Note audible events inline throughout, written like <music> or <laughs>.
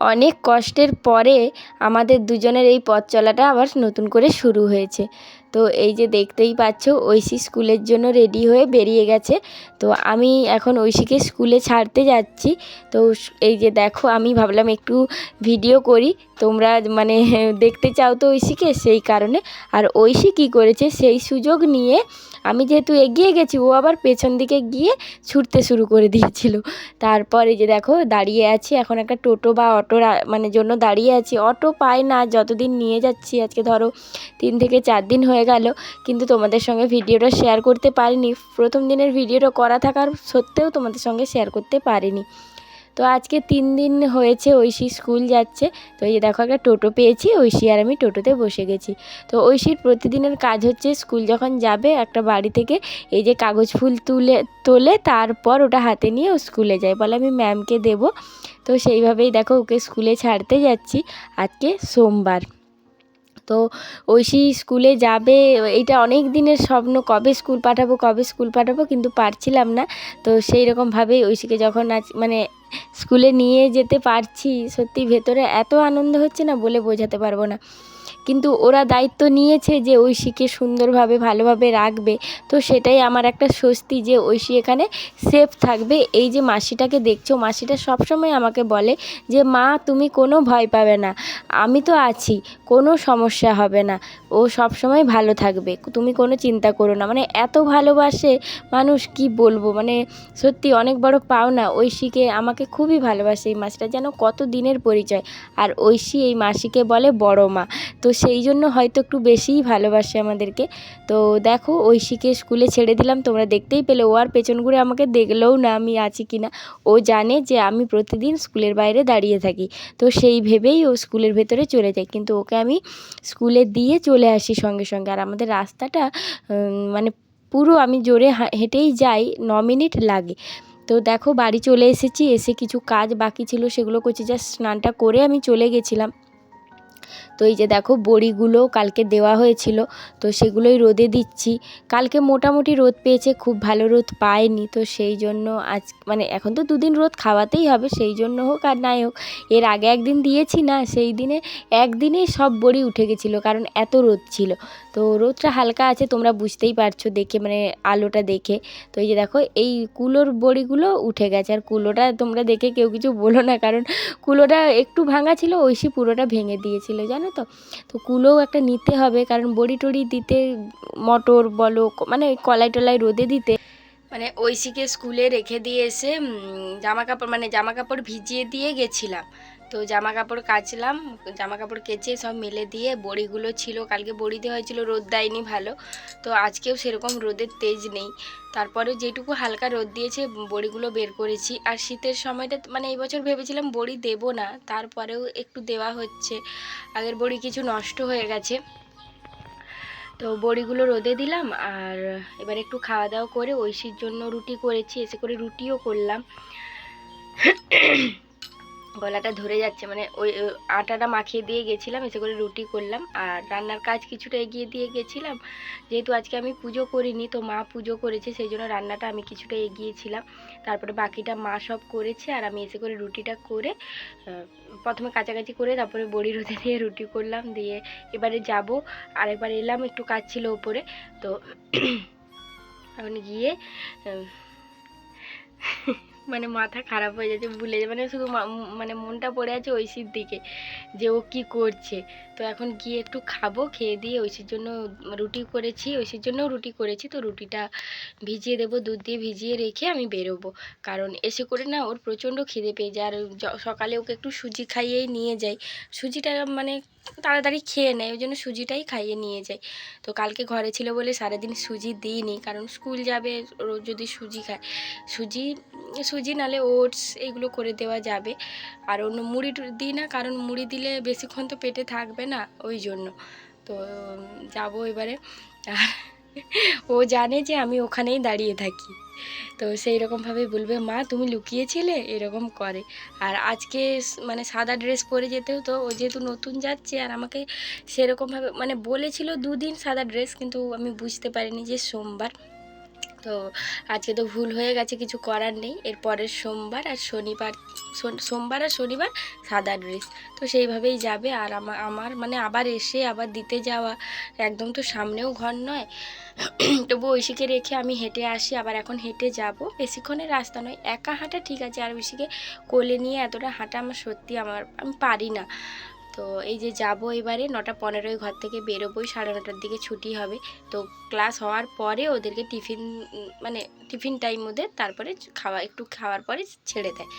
অনেক কষ্টের পরে আমাদের দুজনের এই পথ চলাটা আবার নতুন করে শুরু হয়েছে। তো এই যে দেখতেই পাচ্ছ, ঐশী স্কুলের জন্য রেডি হয়ে বেরিয়ে গেছে। তো আমি এখন ঐশীকে স্কুলে ছাড়তে যাচ্ছি। তো এই যে দেখো, আমি ভাবলাম একটু ভিডিও করি। তোমরা মানে <laughs> দেখতে চাও তো ঐশীকে সেই কারণে। আর ঐশী কী করেছে, সেই সুযোগ নিয়ে আমি যেহেতু এগিয়ে গেছি, ও আবার পেছন দিকে গিয়ে ছুটতে শুরু করে দিয়েছিল। তারপরে যে দেখো, দাঁড়িয়ে আছি। এখন একটা টোটো বা অটোর মানে জন্য দাঁড়িয়ে আছি। অটো পাই না, যতদিন নিয়ে যাচ্ছি, আজকে ধরো তিন থেকে চার দিন হয়ে গেল। কিন্তু তোমাদের সঙ্গে ভিডিওটা শেয়ার করতে পারিনি। প্রথম দিনের ভিডিওটা করা থাকার সত্ত্বেও তোমাদের সঙ্গে শেয়ার করতে পারিনি। তো আজকে তিন দিন হয়েছে ঐশী স্কুল যাচ্ছে। তো এই দেখো একটা টোটো পেয়েছি, ঐশী আর আমি টোটোতে বসে গেছি। তো ঐশীর প্রতিদিনের কাজ হচ্ছে স্কুল যখন যাবে একটা বাড়ি থেকে এই যে কাগজ ফুল তুলে, তোলে তারপর ওটা হাতে নিয়ে ও স্কুলে যায়। বলে আমি ম্যামকে দেবো। তো সেইভাবেই দেখো ওকে স্কুলে ছাড়তে যাচ্ছি আজকে সোমবার। তো ঐশী স্কুলে যাবে, এইটা অনেক দিনের স্বপ্ন, কবে স্কুল পাঠাবো, কবে স্কুল পাঠাবো কিন্তু পারছিলাম না। তো সেই রকমভাবেই ঐশীকে যখন আজ মানে স্কুলে নিয়ে যেতে পারছি, সত্যি ভেতরে এত আনন্দ হচ্ছে না বলে বোঝাতে পারব না। কিন্তু ওরা দায়িত্ব নিয়েছে যে ঐশীকে সুন্দরভাবে, ভালোভাবে রাখবে। তো সেটাই আমার একটা স্বস্তি যে ঐশী এখানে সেফ থাকবে। এই যে মাসিটাকে দেখছ, মাসিটা সবসময় আমাকে বলে যে, মা, তুমি কোনো ভয় পাবে না। আমি তো আছি, কোনো সমস্যা হবে না। ও সবসময় ভালো থাকবে। তুমি কোনো চিন্তা করো না। মানে এত ভালোবাসে মানুষ, কি বলব? মানে সত্যি অনেক বড় পাওনা। ঐশীকে আমাকে খুবই ভালোবাসে এই মাসিটা, যেন কত দিনের পরিচয়। আর ঐশী এই মাসিকে বলে বড় মা। তো সেই জন্য হয়তো একটু বেশিই ভালোবাসে আমাদেরকে। তো দেখো, ঐশীকে স্কুলে ছেড়ে দিলাম, তোমরা দেখতেই পেলে। ও আর পেছন ঘুরে আমাকে দেখলেও না আমি আছি কি না ও জানে যে আমি প্রতিদিন স্কুলের বাইরে দাঁড়িয়ে থাকি। তো সেই ভেবেই ও স্কুলের ভেতরে চলে যায়। কিন্তু ওকে আমি স্কুলে দিয়ে চলে আসি সঙ্গে সঙ্গে। আর আমাদের রাস্তাটা মানে পুরো আমি জোরে হেঁটেই যাই, ন মিনিট লাগে। তো দেখো, বাড়ি চলে এসেছি। এসে কিছু কাজ বাকি ছিল, সেগুলো করছি। জাস্ট স্নানটা করে আমি চলে গেছিলাম। তো এই যে দেখো বড়িগুলো কালকে দেওয়া হয়েছিল, তো সেগুলোই রোদে দিচ্ছি। কালকে মোটামুটি রোদ পেয়েছে, খুব ভালো রোদ পায়নি, তো সেই জন্য আজ মানে এখন তো দুদিন রোদ খাওয়াতেই হবে, সেই জন্য হোক আর নাই হোক, এর আগে একদিন দিয়েছি না, সেই দিনে একদিনেই সব বড়ি উঠে গেছিল, কারণ এত রোদ ছিল। তো রোদটা হালকা আছে, তোমরা বুঝতেই পারছ দেখে মানে আলোটা দেখে। তো এই যে দেখো, এই কুলোর বড়িগুলো উঠে গেছে, আর কুলোটা তোমরা দেখে কেউ কিছু বলো না, কারণ কুলোটা একটু ভাঙা ছিল ঐশী পুরোটা ভেঙে দিয়েছিল। জানো তো? তো কুলোও একটা নিতে হবে, কারণ বড়ি টড়ি দিতে, মটর বলো মানে কলাই টলাই রোদে দিতে। মানে ঐশীকে স্কুলে রেখে দিয়ে এসে জামা কাপড় মানে জামা কাপড় ভিজিয়ে দিয়ে গেছিলাম। তো জামা কাপড় কাচলাম জামা কাপড় কেচে সব মেলে দিয়ে বড়িগুলো ছিল, কালকে বড়ি দেওয়া হয়েছিল, রোদ দেয়নি ভালো। তো আজকেও সেরকম রোদের তেজ নেই। তারপরে যেটুকু হালকা রোদ দিয়েছে, বড়িগুলো বের করেছি। আর শীতের সময়টা মানে এই বছর ভেবেছিলাম বড়ি দেবো না, তারপরেও একটু দেওয়া হচ্ছে। আগের বড়ি কিছু নষ্ট হয়ে গেছে। তো বড়িগুলো রোদে দিলাম, আর এবার একটু খাওয়া দাওয়া করে ঐশীর জন্য রুটি করেছি, এসে করে রুটিও করলাম। গলাটা ধরে যাচ্ছে মানে ওই আটাটা মাখিয়ে দিয়ে গেছিলাম, এসে করে রুটি করলাম, আর রান্নার কাজ কিছুটা এগিয়ে দিয়ে গেছিলাম। যেহেতু আজকে আমি পুজো করিনি, তো মা পুজো করেছে, সেই জন্য রান্নাটা আমি কিছুটা এগিয়েছিলাম। তারপরে বাকিটা মা সব করেছে, আর আমি এসে করে রুটিটা করে প্রথমে কাছাকাছি করে তারপরে বড়ি রোদে দিয়ে রুটি করলাম, দিয়ে এবারে যাব। আরেকবার এলাম, একটু কাজ ছিল ওপরে, তো এখন গিয়ে মানে মাথা খারাপ হয়ে যাচ্ছে, ভুলে মানে শুধু মানে মনটা পড়ে আছে ঐশীর দিকে, যে ও কী করছে। তো এখন গিয়ে একটু খাব, খেয়ে দিয়ে ঐশীর জন্য রুটি করেছি, ঐশীর জন্যও রুটি করেছি। তো রুটিটা ভিজিয়ে দেবো, দুধ দিয়ে ভিজিয়ে রেখে আমি বেরোবো। কারণ এসে করে না ওর প্রচণ্ড খিদে পেয়ে যায়। আর সকালে ওকে একটু সুজি খাইয়েই নিয়ে যাই। সুজিটা মানে তাড়াতাড়ি খেয়ে নেয়, ওই জন্য সুজিটাই খাইয়ে নিয়ে যাই তো কালকে ঘরে ছিল বলে সারাদিন সুজি দিইনি, কারণ স্কুল যাবে, রোজ যদি সুজি খায়। সুজি সুজি নালে ওটস এগুলো করে দেওয়া যাবে। আর অন্য মুড়ি দিই না, কারণ মুড়ি দিলে বেশিক্ষণ তো পেটে থাকবে না, ওই জন্য। তো যাব এবারে। ও জানে যে আমি ওখানেই দাঁড়িয়ে থাকি। তো সেই রকমভাবে বলবে, মা, তুমি লুকিয়েছিলে? এরকম করে। আর আজকে মানে সাদা ড্রেস পরে যেতে হতো ও যেহেতু নতুন যাচ্ছে, আর আমাকে সেরকমভাবে মানে বলেছিল দুদিন সাদা ড্রেস কিন্তু আমি বুঝতে পারিনি যে সোমবার। তো আজকে তো ভুল হয়ে গেছে, কিছু করার নেই। এর পরের সোমবার আর শনিবার শোন- সোমবার আর শনিবার সাদা ড্রেস। তো সেইভাবেই যাবে আর আমার মানে আবার এসে আবার দিতে যাওয়া একদম তো সামনেও ঘর নয়। <clears throat> তবু ঐশীকে রেখে আমি হেঁটে আসি, আবার এখন হেঁটে যাব। বেশিক্ষণের রাস্তা নয়, একা হাঁটা ঠিক আছে। আর ঐশীকে কোলে নিয়ে এতটা হাঁটা আমার সত্যি আমার, আমি পারি না। তো এই যে যাব এবারে, নটা পনেরোই ঘর থেকে বেরোবোই, সাড়ে নটার দিকে ছুটি হবে। তো ক্লাস হওয়ার পরে ওদেরকে টিফিন মানে টিফিন টাইম ওদের, তারপরে খাওয়া, একটু খাওয়ার পরে ছেড়ে দেয়।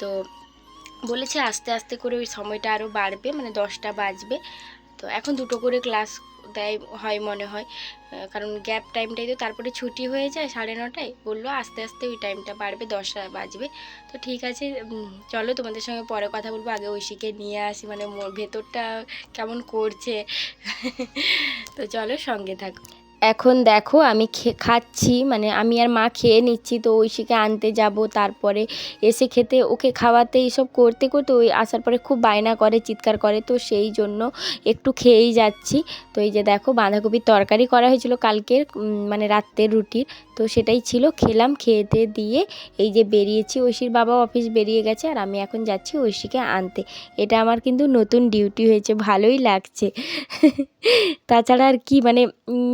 তো বলেছে আস্তে আস্তে করে ওই সময়টা আরও বাড়বে মানে দশটা বাজবে। তো এখন দুটো করে ক্লাস দেয়, হয় মনে হয়। কারণ গ্যাপ টাইমটাই তো তারপরে ছুটি হয়ে যায় সাড়ে নটায়। বলল আস্তে আস্তে ওই টাইমটা বাড়বে, দশটা বাজবে। তো ঠিক আছে চলো তোমাদের সঙ্গে পরে কথা বলব, আগে ঐশীকে নিয়ে আসি মানে ভেতরটা কেমন করছে। <laughs> তো চলো সঙ্গে থাকো। এখন দেখো আমি খাচ্ছি মানে আমি আর মা খেয়ে নিচ্ছি, তো ঐশীকে আনতে যাব, তারপরে এসে খেতে, ওকে খাওয়াতে এইসব করতে করতে ওই আসার পরে খুব বায়না করে, চিৎকার করে, তো সেই জন্য একটু খেয়েই যাচ্ছি। তো এই যে দেখো বাঁধাকপির তরকারি করা হয়েছিল কালকের মানে রাত্রের রুটির, তো সেটাই ছিল, খেলাম খেতে দিয়ে এই যে বেরিয়েছি, ঐশীর বাবা অফিস বেরিয়ে গেছে, আর আমি এখন যাচ্ছি ঐশীকে আনতে। এটা আমার কিন্তু নতুন ডিউটি হয়েছে, ভালোই লাগছে। <laughs> তাছাড়া আর কি মানে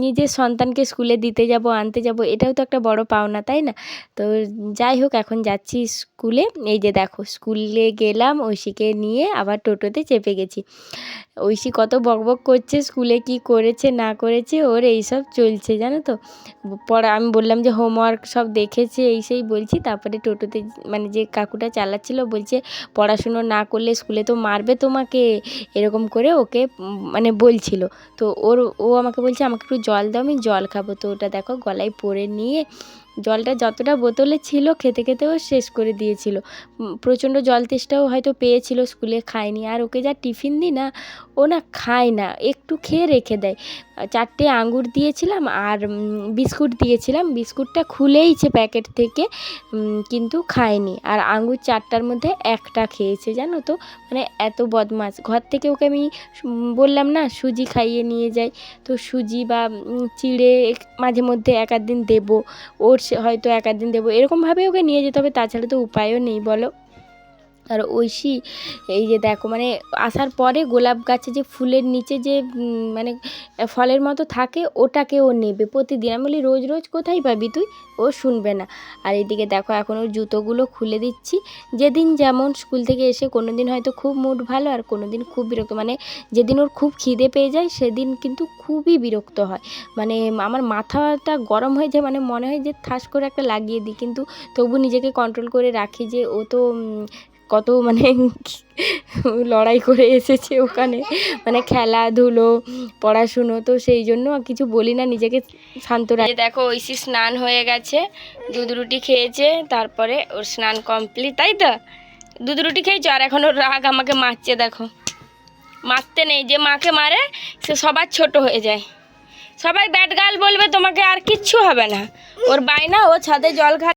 নিজের সন্তানকে স্কুলে দিতে যাব, আনতে যাব, এটাও তো একটা বড় পাওনা, তাই না? তো যাই হোক, এখন যাচ্ছি স্কুলে। এই যে দেখো, স্কুলে গেলাম, ঐশীকে নিয়ে আবার টোটোতে চেপে গেছি। ঐশী কত বকবক করছে, স্কুলে কি করেছে, না করেছে, ওর এইসব চলছে, জানো তো? পড়া আমি বললাম যে হোমওয়ার্ক সব দেখেছে, এই সেই বলছি। তারপরে টোটোতে মানে যে কাকুটা চালাচ্ছিল, বলছে, পড়াশুনো না করলে স্কুলে তো মারবে তোমাকে, এরকম করে ওকে মানে বলছিল। তো ওর, ও আমাকে বলছে, আমাকে একটু জল দাও আমি জল খাব। তো ওটা দেখো গলায় পরে নিয়ে জলটা যতটা বোতলে ছিল খেতে খেতেও শেষ করে দিয়েছিল। প্রচণ্ড জল তেষ্টাও হয়তো পেয়েছিল, স্কুলে খায়নি। আর ওকে যা টিফিন দিই না, ও না খায় না, একটু খেয়ে রেখে দেয়। চারটে আঙ্গুর দিয়েছিলাম আর বিস্কুট দিয়েছিলাম। বিস্কুটটা খুলেইছে প্যাকেট থেকে কিন্তু খায়নি। আর আঙ্গুর চারটার মধ্যে একটা খেয়েছে, জানো তো? মানে এত বদমাস ঘর থেকে ওকে আমি বললাম না, সুজি খাইয়ে নিয়ে যাই। তো সুজি বা চিড়ে মাঝে মধ্যে এক দিন দেবো। ওর হয়তো এক দিন দেবো। এরকমভাবে ওকে নিয়ে যেতে হবে তাছাড়া তো উপায়ও নেই বলো। আর ঐশী, এই যে দেখো মানে আসার পরে গোলাপ গাছে যে ফুলের নিচে যে মানে ফলের মতো থাকে, ওটাকে ও নেবে প্রতিদিন। আমি বলি, রোজ রোজ কোথায় পাবি তুই? ও শুনবে না। আর এদিকে দেখো, এখন ওর জুতোগুলো খুলে দিচ্ছি। যেদিন যেমন স্কুল থেকে এসে কোনো দিন হয়তো খুব মুড ভালো আর কোনো দিন খুব বিরক্ত। মানে যেদিন ওর খুব খিদে পেয়ে যায়, সেদিন কিন্তু খুবই বিরক্ত হয়। মানে আমার মাথাটা গরম হয়ে যায় মানে মনে হয় যে ঠাস করে একটা লাগিয়ে দিই। কিন্তু তবু নিজেকে কন্ট্রোল করে রাখি যে ও তো কত মানে <laughs> লড়াই করে এসেছে ওখানে। মানে খেলাধুলো, পড়াশুনো, তো সেই জন্য কিছু বলি না, নিজেকে শান্ত রাখি। দেখো, ঐশী স্নান হয়ে গেছে, দুধ রুটি খেয়েছে, তারপরে ওর স্নান কমপ্লিট তাই তো? দুধ রুটি খেয়েছো? আর এখন ওর রাগ আমাকে মারছে, দেখো। মারতে নেই, যে মাকে মারে, সে সবার ছোট হয়ে যায়। সবাই ব্যাট গাল বলবে, তোমাকে আর কিচ্ছু হবে না। ওর বায়না, ও ছাদে জল খা